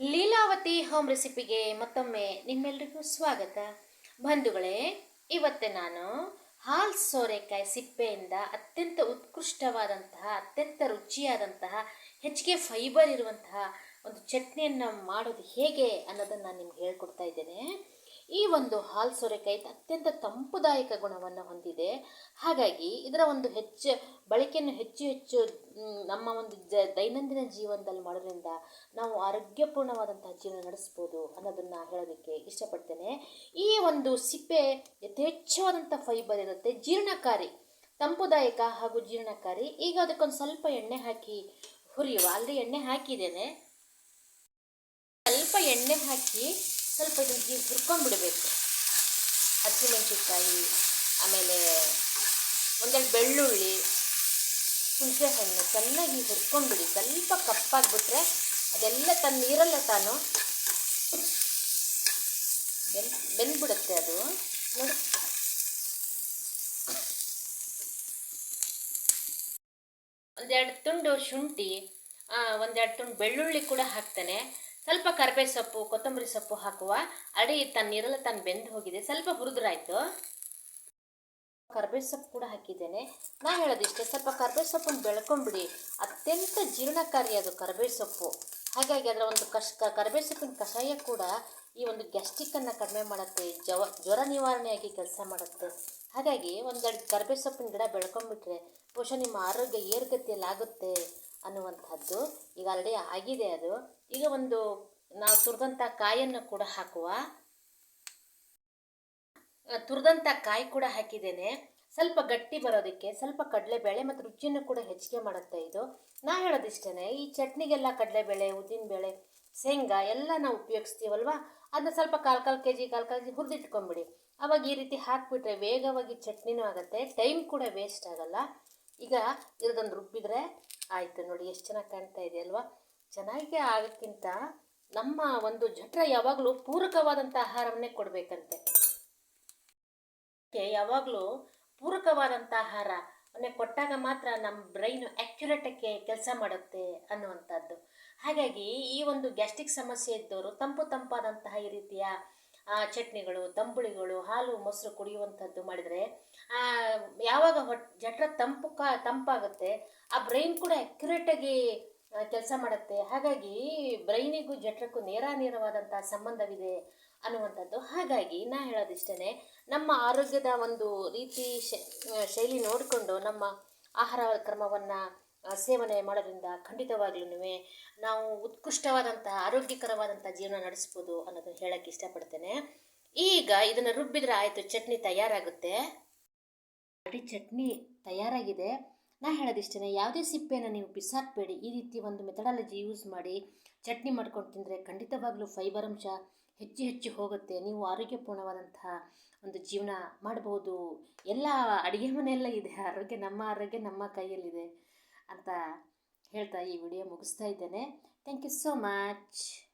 Leelavathi home ರೆಸಿಪಿಗೆ ಮತ್ತೊಮ್ಮೆ ನಿಮ್ಮೆಲ್ಲರಿಗೂ ಸ್ವಾಗತ. ಬಂಧುಗಳೇ, ಇವತ್ತೆ ನಾನು ಹಾಲ್ ಸೋರೆಕಾಯಿ ಸಿಪ್ಪೆಯಿಂದ ಅತ್ಯಂತ ಉತ್ಕೃಷ್ಟವಾದಂತಹ, ಅತ್ಯಂತ ರುಚಿಯಾದಂತಹ, ಹೆಚ್ಚಿಗೆ ಫೈಬರ್ ಇರುವಂತಹ ಒಂದು ಚಟ್ನಿಯನ್ನು ಮಾಡೋದು ಹೇಗೆ ಅನ್ನೋದನ್ನು ನಾನು ನಿಮ್ಗೆ ಹೇಳ್ಕೊಡ್ತಾ ಇದ್ದೇನೆ. ಈ ಒಂದು ಹಾಲ್ ಸೋರೆಕಾಯಿ ಅತ್ಯಂತ ತಂಪುದಾಯಕ ಗುಣವನ್ನು ಹೊಂದಿದೆ. ಹಾಗಾಗಿ ಇದರ ಒಂದು ಹೆಚ್ಚು, ಬಳಕೆಯನ್ನು ಹೆಚ್ಚು ಹೆಚ್ಚು ನಮ್ಮ ಒಂದು ಜ, ದೈನಂದಿನ ಜೀವನದಲ್ಲಿ ಮಾಡೋದ್ರಿಂದ ನಾವು ಆರೋಗ್ಯಪೂರ್ಣವಾದಂತಹ ಜೀವನ ನಡೆಸ್ಬೋದು ಅನ್ನೋದನ್ನು ಹೇಳೋದಕ್ಕೆ ಇಷ್ಟಪಡ್ತೇನೆ. ಈ ಒಂದು ಸಿಪ್ಪೆ ಯಥೇಚ್ಛವಾದಂಥ ಫೈಬರ್ ಇರುತ್ತೆ, ಜೀರ್ಣಕಾರಿ, ತಂಪುದಾಯಕ ಹಾಗೂ ಜೀರ್ಣಕಾರಿ. ಈಗ ಅದಕ್ಕೊಂದು ಸ್ವಲ್ಪ ಎಣ್ಣೆ ಹಾಕಿ ಹುರಿಯುವ. ಅಲ್ಲಿ ಎಣ್ಣೆ ಹಾಕಿದ್ದೇನೆ. ಸ್ವಲ್ಪ ಎಣ್ಣೆ ಹಾಕಿ ಸ್ವಲ್ಪ ಜೀ ಹುರ್ಕೊಂಡ್ಬಿಡಬೇಕು. ಹಸಿಮೆಣಸಿನ್ಕಾಯಿ, ಆಮೇಲೆ ಒಂದೆರಡು ಬೆಳ್ಳುಳ್ಳಿ ಹುಣಸೆ ಹಣ್ಣು ಚೆನ್ನಾಗಿ ಹುರ್ಕೊಂಡ್ಬಿಡಿ. ಸ್ವಲ್ಪ ಕಪ್ಪಾಗ್ಬಿಟ್ರೆ ಅದೆಲ್ಲ ತನ್ನ ನೀರಲ್ಲ ತಾನು ಬೆನ್, ಬೆಂದ್ಬಿಡುತ್ತೆ ಅದು. ನೋಡಿ. ಒಂದೆರಡು ತುಂಡು ಶುಂಠಿ ಒಂದೆರಡು ತುಂಡು ಬೆಳ್ಳುಳ್ಳಿ ಕೂಡ ಹಾಕ್ತೇನೆ. ಸ್ವಲ್ಪ ಕರ್ಬೇ ಸೊಪ್ಪು, ಕೊತ್ತಂಬರಿ ಸೊಪ್ಪು ಹಾಕುವ. ಅಡಿ ತನ್ನ ನೀರೆಲ್ಲ ತಾನು ಬೆಂದು ಹೋಗಿದೆ. ಸ್ವಲ್ಪ ಹುರಿದ್ರಾಯ್ತು. ಕರ್ಬೇ ಸೊಪ್ಪು ಕೂಡ ಹಾಕಿದ್ದೇನೆ. ನಾ ಹೇಳೋದಿಷ್ಟೇ, ಸ್ವಲ್ಪ ಕರ್ಬೇ ಸೊಪ್ಪನ್ನು ಬೆಳ್ಕೊಂಬಿಡಿ. ಅತ್ಯಂತ ಜೀರ್ಣಕಾರಿ ಅದು ಕರ್ಬೇ ಸೊಪ್ಪು. ಹಾಗಾಗಿ ಅದರ ಒಂದು ಕಷ್, ಕ- ಕರ್ಬೇ ಸೊಪ್ಪಿನ ಕಷಾಯ ಕೂಡ ಈ ಒಂದು ಗ್ಯಾಸ್ಟಿಕ್ಕನ್ನು ಕಡಿಮೆ ಮಾಡುತ್ತೆ ಜವ ಜ್ವರ ನಿವಾರಣೆಯಾಗಿ ಕೆಲಸ ಮಾಡುತ್ತೆ. ಹಾಗಾಗಿ ಒಂದೆರಡು ಕರ್ಬೇ ಸೊಪ್ಪಿನ ಗಿಡ ಬೆಳ್ಕೊಂಡ್ಬಿಟ್ರೆ ಬಹುಶಃ ನಿಮ್ಮ ಆರೋಗ್ಯ ಏರ್ಗತಿಯಲ್ಲಿ ಆಗುತ್ತೆ ಅನ್ನುವಂಥದ್ದು ಈಗ ಆಲ್ರೆಡಿ ಆಗಿದೆ ಅದು. ಈಗ ಒಂದು ನಾವು ತುರಿದಂಥ ಕಾಯನ್ನು ಕೂಡ ಹಾಕುವ. ತುರಿದಂಥ ಕಾಯಿ ಕೂಡ ಹಾಕಿದ್ದೇನೆ. ಸ್ವಲ್ಪ ಗಟ್ಟಿ ಬರೋದಕ್ಕೆ, ಸ್ವಲ್ಪ ಕಡಲೆಬೇಳೆ ಮತ್ತು ರುಚಿಯನ್ನು ಕೂಡ ಹೆಚ್ಚಿಗೆ ಮಾಡುತ್ತೆ ಇದು. ನಾ ಹೇಳೋದಿಷ್ಟೇ ಈ ಚಟ್ನಿಗೆಲ್ಲ ಕಡಲೆಬೇಳೆ, ಉದ್ದಿನಬೇಳೆ, ಶೇಂಗಾ ಎಲ್ಲ ನಾವು ಉಪಯೋಗಿಸ್ತೀವಲ್ವಾ? ಅದನ್ನ ಸ್ವಲ್ಪ ಕಾಲು ಕಾಲು ಕೆ ಜಿ ಕಾಲು ಕಾಲು ಜಿ ಹುರಿದಿಟ್ಕೊಂಬಿಡಿ. ಅವಾಗ ಈ ರೀತಿ ಹಾಕಿಬಿಟ್ರೆ ವೇಗವಾಗಿ ಚಟ್ನಿನೂ ಆಗುತ್ತೆ, ಟೈಮ್ ಕೂಡ ವೇಸ್ಟ್ ಆಗಲ್ಲ. ಈಗ ಇರೋದೊಂದು ರುಬ್ಬಿದ್ರೆ ಆಯಿತು ನೋಡಿ, ಎಷ್ಟು ಚೆನ್ನಾಗಿ ಕಾಣ್ತಾ ಇದೆ ಅಲ್ವಾ? ಚೆನ್ನಾಗಿ ಆಗೋಕ್ಕಿಂತ ನಮ್ಮ ಒಂದು ಜಠರ ಯಾವಾಗಲೂ ಪೂರಕವಾದಂಥ ಆಹಾರವನ್ನೇ ಕೊಡಬೇಕಂತೆ. ಯಾವಾಗಲೂ ಪೂರಕವಾದಂಥ ಆಹಾರ ಅನ್ನೇ ಕೊಟ್ಟಾಗ ಮಾತ್ರ ನಮ್ಮ ಬ್ರೈನು ಆ್ಯಕ್ಯುರೇಟಕ್ಕೆ ಕೆಲಸ ಮಾಡುತ್ತೆ ಅನ್ನುವಂಥದ್ದು. ಹಾಗಾಗಿ ಈ ಒಂದು ಗ್ಯಾಸ್ಟ್ರಿಕ್ ಸಮಸ್ಯೆ ಇದ್ದವರು ತಂಪು ತಂಪಾದಂತಹ ಈ ರೀತಿಯ ಚಟ್ನಿಗಳು, ತಂಬುಳಿಗಳು, ಹಾಲು, ಮೊಸರು ಕುಡಿಯುವಂಥದ್ದು ಮಾಡಿದರೆ ಯಾವಾಗ ಹೊಟ್, ಜಠರ ತಂಪು ಕ, ತಂಪಾಗುತ್ತೆ, ಆ ಬ್ರೈನ್ ಕೂಡ ಅಕ್ಯುರೇಟಾಗಿ ಕೆಲಸ ಮಾಡುತ್ತೆ. ಹಾಗಾಗಿ ಬ್ರೈನಿಗೂ ಜಠರಕ್ಕೂ ನೇರಾನೇರವಾದಂಥ ಸಂಬಂಧವಿದೆ ಅನ್ನುವಂಥದ್ದು. ಹಾಗಾಗಿ ನಾ ಹೇಳೋದಿಷ್ಟೇ ನಮ್ಮ ಆರೋಗ್ಯದ ಒಂದು ರೀತಿ ಶೈಲಿ ನೋಡಿಕೊಂಡು ನಮ್ಮ ಆಹಾರ ಕ್ರಮವನ್ನು ಸೇವನೆ ಮಾಡೋದ್ರಿಂದ ಖಂಡಿತವಾಗ್ಲೂ ನಾವು ಉತ್ಕೃಷ್ಟವಾದಂತಹ ಆರೋಗ್ಯಕರವಾದಂಥ ಜೀವನ ನಡೆಸ್ಬೋದು ಅನ್ನೋದನ್ನು ಹೇಳಕ್ಕೆ ಇಷ್ಟಪಡ್ತೇನೆ. ಈಗ ಇದನ್ನು ರುಬ್ಬಿದ್ರೆ ಆಯಿತು, ಚಟ್ನಿ ತಯಾರಾಗುತ್ತೆ. ಅಡಿ ಚಟ್ನಿ ತಯಾರಾಗಿದೆ. ನಾ ಹೇಳೋದಿಷ್ಟೇ ಯಾವುದೇ ಸಿಪ್ಪೆಯನ್ನು ನೀವು ಬಿಸಾಕಬೇಡಿ. ಈ ರೀತಿ ಒಂದು ಮೆಥಡಾಲಜಿ ಯೂಸ್ ಮಾಡಿ ಚಟ್ನಿ ಮಾಡ್ಕೊಂಡು ತಿಂದರೆ ಖಂಡಿತವಾಗ್ಲೂ ಫೈಬರ್ ಅಂಶ ಹೆಚ್ಚು ಹೆಚ್ಚು ಹೋಗುತ್ತೆ. ನೀವು ಆರೋಗ್ಯಪೂರ್ಣವಾದಂತಹ ಒಂದು ಜೀವನ ಮಾಡಬಹುದು. ಎಲ್ಲ ಅಡುಗೆ ಮನೆಯೆಲ್ಲ ಇದೆ. ಆರೋಗ್ಯ ನಮ್ಮ ಆರೋಗ್ಯ ನಮ್ಮ ಕೈಯಲ್ಲಿದೆ. ಅಂತ ಹೇಳ್ತಾ ಈ ವಿಡಿಯೋ ಮುಗಿಸ್ತಾ ಇದ್ದೇನೆ. Thank you so much